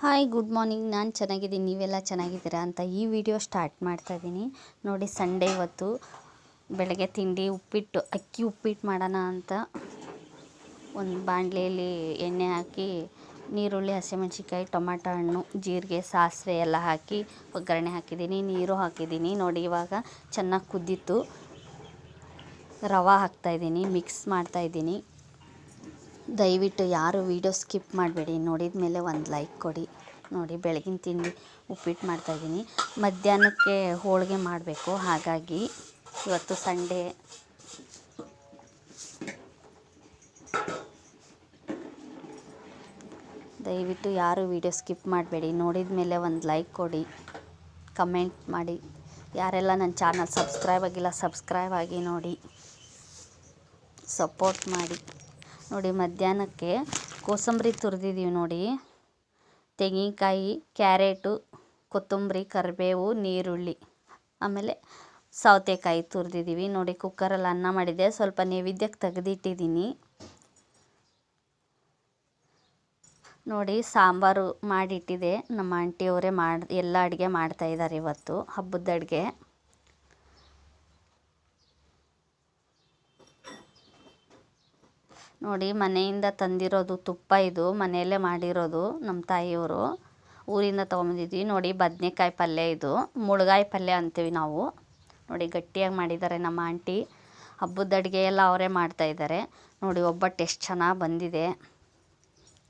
Hi, good morning. ನಾನು ಚೆನ್ನಾಗಿದ್ದೀನಿ. ನೀವೆಲ್ಲ ಚೆನ್ನಾಗಿದ್ದೀರಾ ಅಂತ ಈ ವಿಡಿಯೋ ಸ್ಟಾರ್ಟ್ ಮಾಡ್ತಾ ಇದ್ದೀನಿ. ನೋಡಿ, ಸಂಡೇ ಇವತ್ತು. ಬೆಳಗ್ಗೆ ತಿಂಡಿ, ಉಪ್ಪಿಟ್ಟು, ಅಕ್ಕಿ ಉಪ್ಪಿಟ್ಟು ಮಾಡೋಣ ಅಂತ. ಒಂದು ಬಾಣಲೆಯಲ್ಲಿ ಎಣ್ಣೆ ಹಾಕಿ, ನೀರುಳ್ಳಿ, ಹಸಿಮೆಣ್ಸಿನ್ಕಾಯಿ, ಟೊಮಾಟೊ ಹಣ್ಣು, ಜೀರಿಗೆ, ಸಾಸಿವೆ ಎಲ್ಲ ಹಾಕಿ ಒಗ್ಗರಣೆ ಹಾಕಿದ್ದೀನಿ. ನೀರು ಹಾಕಿದ್ದೀನಿ. ನೋಡಿ, ಇವಾಗ ಚೆನ್ನಾಗಿ ಕುದ್ದಿತ್ತು. ರವೆ ಹಾಕ್ತಾಯಿದ್ದೀನಿ ಮಿಕ್ಸ್ ಮಾಡ್ತಾಯಿದ್ದೀನಿ ದಯವಿಟ್ಟು ಯಾರು ವೀಡಿಯೋ ಸ್ಕಿಪ್ ಮಾಡಬೇಡಿ. ನೋಡಿದ ಮೇಲೆ ಒಂದು ಲೈಕ್ ಕೊಡಿ. ನೋಡಿ, ಬೆಳಗಿನ ತಿಂಡಿ ಉಪ್ಪಿಟ್ಟು ಮಾಡ್ತಾಯಿದ್ದೀನಿ ಮಧ್ಯಾಹ್ನಕ್ಕೆ ಹೋಳಿಗೆ ಮಾಡಬೇಕು. ಹಾಗಾಗಿ ಇವತ್ತು ಸಂಡೇ. ದಯವಿಟ್ಟು ಯಾರು ವೀಡಿಯೋ ಸ್ಕಿಪ್ ಮಾಡಬೇಡಿ. ನೋಡಿದ ಮೇಲೆ ಒಂದು ಲೈಕ್ ಕೊಡಿ. ಕಮೆಂಟ್ ಮಾಡಿ. ಯಾರೆಲ್ಲ ನನ್ನ ಚಾನಲ್ ಸಬ್ಸ್ಕ್ರೈಬ್ ಆಗಿಲ್ಲ, ಸಬ್ಸ್ಕ್ರೈಬ್ ಆಗಿ ನೋಡಿ. ಸಪೋರ್ಟ್ ಮಾಡಿ. ನೋಡಿ, ಮಧ್ಯಾಹ್ನಕ್ಕೆ ಕೋಸಂಬರಿ ತುರಿದಿದ್ದೀವಿ ನೋಡಿ. ತೆಂಗಿನಕಾಯಿ, ಕ್ಯಾರೆಟು, ಕೊತ್ತಂಬರಿ, ಕರಿಬೇವು ನೀರುಳ್ಳಿ ಆಮೇಲೆ ಸೌತೆಕಾಯಿ ತುರಿದಿದ್ದೀವಿ ನೋಡಿ, ಕುಕ್ಕರಲ್ಲಿ ಅನ್ನ ಮಾಡಿದೆ. ಸ್ವಲ್ಪ ನೈವೇದ್ಯಕ್ಕೆ ತೆಗೆದಿಟ್ಟಿದ್ದೀನಿ. ನೋಡಿ, ಸಾಂಬಾರು ಮಾಡಿಟ್ಟಿದೆ. ನಮ್ಮ ಆಂಟಿಯವರೇ ಮಾಡಿ, ಎಲ್ಲ ಅಡುಗೆ ಮಾಡ್ತಾಯಿದ್ದಾರೆ ಇವತ್ತು, ಹಬ್ಬದ ಅಡುಗೆ. ನೋಡಿ, ಮನೆಯಿಂದ ತಂದಿರೋದು ತುಪ್ಪ ಇದು, ಮನೆಯಲ್ಲೇ ಮಾಡಿರೋದು ನಮ್ಮ ತಾಯಿಯವರು. ಊರಿಂದ ತೊಗೊಂಬಂದಿದ್ವಿ. ನೋಡಿ, ಬದನೆಕಾಯಿ ಪಲ್ಯ ಇದು. ಮುಳುಗಾಯಿ ಪಲ್ಯ ಅಂತೀವಿ ನಾವು. ನೋಡಿ, ಗಟ್ಟಿಯಾಗಿ ಮಾಡಿದ್ದಾರೆ ನಮ್ಮ ಆಂಟಿ. ಹಬ್ಬದ ಅಡುಗೆ ಎಲ್ಲ ಅವರೇ ಮಾಡ್ತಾಯಿದ್ದಾರೆ ನೋಡಿ, ಒಬ್ಬಟ್ಟು ಎಷ್ಟು ಚೆನ್ನಾಗಿ ಬಂದಿದೆ.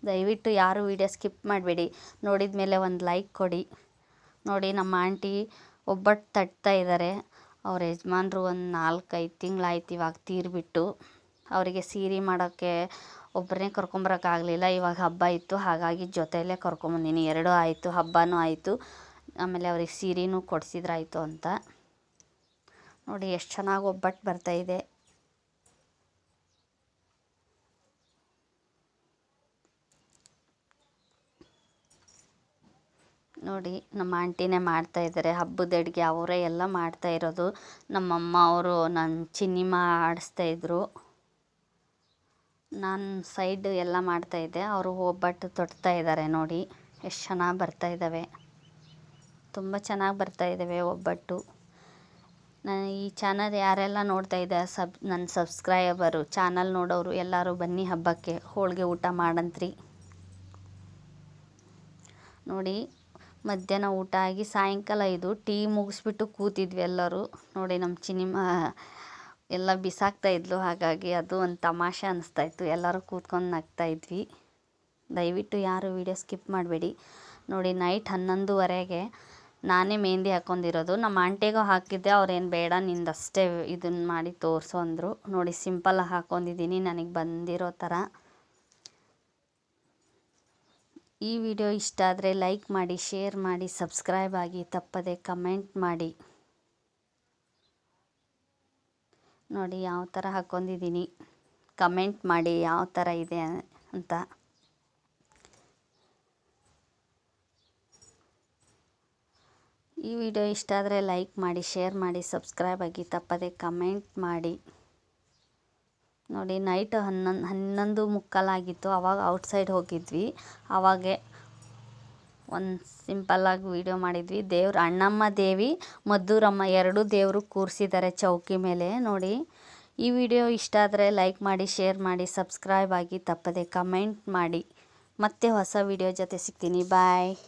ದಯವಿಟ್ಟು ಯಾರು ವೀಡಿಯೋ ಸ್ಕಿಪ್ ಮಾಡಬೇಡಿ. ನೋಡಿದ ಮೇಲೆ ಒಂದು ಲೈಕ್ ಕೊಡಿ. ನೋಡಿ, ನಮ್ಮ ಆಂಟಿ ಒಬ್ಬಟ್ಟು ತಟ್ತಾ ಇದ್ದಾರೆ. ಅವ್ರ ಯಜಮಾನ್ರು ಒಂದು ನಾಲ್ಕೈದು ತಿಂಗಳಾಯ್ತು ಇವಾಗ ತೀರಿಬಿಟ್ಟು. ಅವರಿಗೆ ಸೀರೆ ಮಾಡೋಕ್ಕೆ ಒಬ್ಬರನ್ನೇ ಕರ್ಕೊಂಬರೋಕ್ಕಾಗಲಿಲ್ಲ. ಇವಾಗ ಹಬ್ಬ ಇತ್ತು. ಹಾಗಾಗಿ ಜೊತೆಯಲ್ಲೇ ಕರ್ಕೊಂಬಂದಿನಿ. ಎರಡೂ ಆಯಿತು. ಹಬ್ಬವೂ ಆಯಿತು. ಆಮೇಲೆ ಅವ್ರಿಗೆ ಸೀರೆನೂ ಕೊಡಿಸಿದ್ರಾಯ್ತು ಅಂತ. ನೋಡಿ, ಎಷ್ಟು ಚೆನ್ನಾಗಿ ಒಬ್ಬಟ್ಟು ಬರ್ತಾಯಿದೆ ನೋಡಿ, ನಮ್ಮ ಆಂಟಿನೇ ಮಾಡ್ತಾ ಇದ್ದಾರೆ. ಹಬ್ಬದ ಅಡುಗೆ ಅವರೇ ಎಲ್ಲ ಮಾಡ್ತಾ ಇರೋದು. ನಮ್ಮಮ್ಮ ಅವರು ನನ್ನ ಚಿನ್ನಿಮ ಆಡಿಸ್ತಾಯಿದ್ರು ನಾನು ಸೈಡ್ ಎಲ್ಲ ಮಾಡ್ತಾಯಿದ್ದೆ ಅವರು ಒಬ್ಬಟ್ಟು ತೊಟ್ತಾ ಇದ್ದಾರೆ ನೋಡಿ. ಎಷ್ಟು ಚೆನ್ನಾಗಿ ಬರ್ತಾ ಇದ್ದಾವೆ ತುಂಬ ಚೆನ್ನಾಗಿ ಬರ್ತಾ ಇದ್ದಾವೆ ಒಬ್ಬಟ್ಟು ನಾನು ಈ ಚಾನಲ್ ಯಾರೆಲ್ಲ ನೋಡ್ತಾ ಇದ್ದಾರೆ ಸಬ್ ನನ್ನ ಸಬ್ಸ್ಕ್ರೈಬರು ಚಾನಲ್ ನೋಡೋರು ಎಲ್ಲರೂ ಬನ್ನಿ ಹಬ್ಬಕ್ಕೆ. ಹೋಳಿಗೆ ಊಟ ಮಾಡಂತ್ರಿ. ನೋಡಿ, ಮಧ್ಯಾಹ್ನ ಊಟ ಆಗಿ ಸಾಯಂಕಾಲ ಇದು. ಟೀ ಮುಗಿಸ್ಬಿಟ್ಟು ಕೂತಿದ್ವಿ ಎಲ್ಲರೂ. ನೋಡಿ ನಮ್ಮ ಚಿನಿಮ ಎಲ್ಲ ಬಿಸಾಕ್ತಾ ಇದ್ಲು, ಹಾಗಾಗಿ ಅದು ಒಂದು ತಮಾಷೆ ಇತ್ತು ಎಲ್ಲರೂ ಕೂತ್ಕೊಂಡು ನಗ್ತಾ ಇದ್ವಿ ದಯವಿಟ್ಟು ಯಾರು ವೀಡಿಯೋ ಸ್ಕಿಪ್ ಮಾಡಬೇಡಿ. ನೋಡಿ, ನೈಟ್ ಹನ್ನೊಂದುವರೆಗೆ ನಾನೇ ಮೆಹಂದಿ ಹಾಕ್ಕೊಂಡಿರೋದು. ನಮ್ಮ ಆಂಟಿಗೂ ಹಾಕಿದ್ದೆ ಅವ್ರೇನು ಬೇಡ, ನಿಂದಷ್ಟೇ ಇದನ್ನು ಮಾಡಿ ತೋರಿಸು ಅಂದರು ನೋಡಿ ಸಿಂಪಲ್ಲಾಗಿ ಹಾಕ್ಕೊಂಡಿದ್ದೀನಿ, ನನಗೆ ಬಂದಿರೋ ಥರ. ಈ ವಿಡಿಯೋ ಇಷ್ಟ ಆದರೆ ಲೈಕ್ ಮಾಡಿ, ಶೇರ್ ಮಾಡಿ, ಸಬ್ಸ್ಕ್ರೈಬ್ ಆಗಿ ತಪ್ಪದೆ ಕಮೆಂಟ್ ಮಾಡಿ. ನೋಡಿ ಯಾವ ಥರ ಹಾಕ್ಕೊಂಡಿದ್ದೀನಿ. ಕಮೆಂಟ್ ಮಾಡಿ ಯಾವ ಥರ ಇದೆ ಅಂತ. ಈ ವಿಡಿಯೋ ಇಷ್ಟ ಆದರೆ ಲೈಕ್ ಮಾಡಿ, ಶೇರ್ ಮಾಡಿ, ಸಬ್ಸ್ಕ್ರೈಬ್ ಆಗಿ ತಪ್ಪದೆ ಕಮೆಂಟ್ ಮಾಡಿ. ನೋಡಿ ನೈಟ್ ಹನ್ನೊಂದು ಹನ್ನೊಂದು ಮುಕ್ಕಾಲಾಗಿತ್ತು. ಆವಾಗ ಔಟ್ಸೈಡ್ ಹೋಗಿದ್ವಿ. ಆವಾಗೆ ಒಂದು ಸಿಂಪಲ್ಲಾಗಿ ವೀಡಿಯೋ ಮಾಡಿದ್ವಿ. ದೇವ್ರು ಅಣ್ಣಮ್ಮ ದೇವಿ, ಮದ್ದೂರಮ್ಮ ಎರಡೂ ದೇವರು ಕೂರಿಸಿದ್ದಾರೆ ಚೌಕಿ ಮೇಲೆ. ನೋಡಿ, ಈ ವಿಡಿಯೋ ಇಷ್ಟ ಆದರೆ ಲೈಕ್ ಮಾಡಿ ಶೇರ್ ಮಾಡಿ ಸಬ್ಸ್ಕ್ರೈಬ್ ಆಗಿ ತಪ್ಪದೆ ಕಮೆಂಟ್ ಮಾಡಿ. ಮತ್ತೆ ಹೊಸ ವಿಡಿಯೋ ಜೊತೆ ಸಿಗ್ತೀನಿ. ಬಾಯ್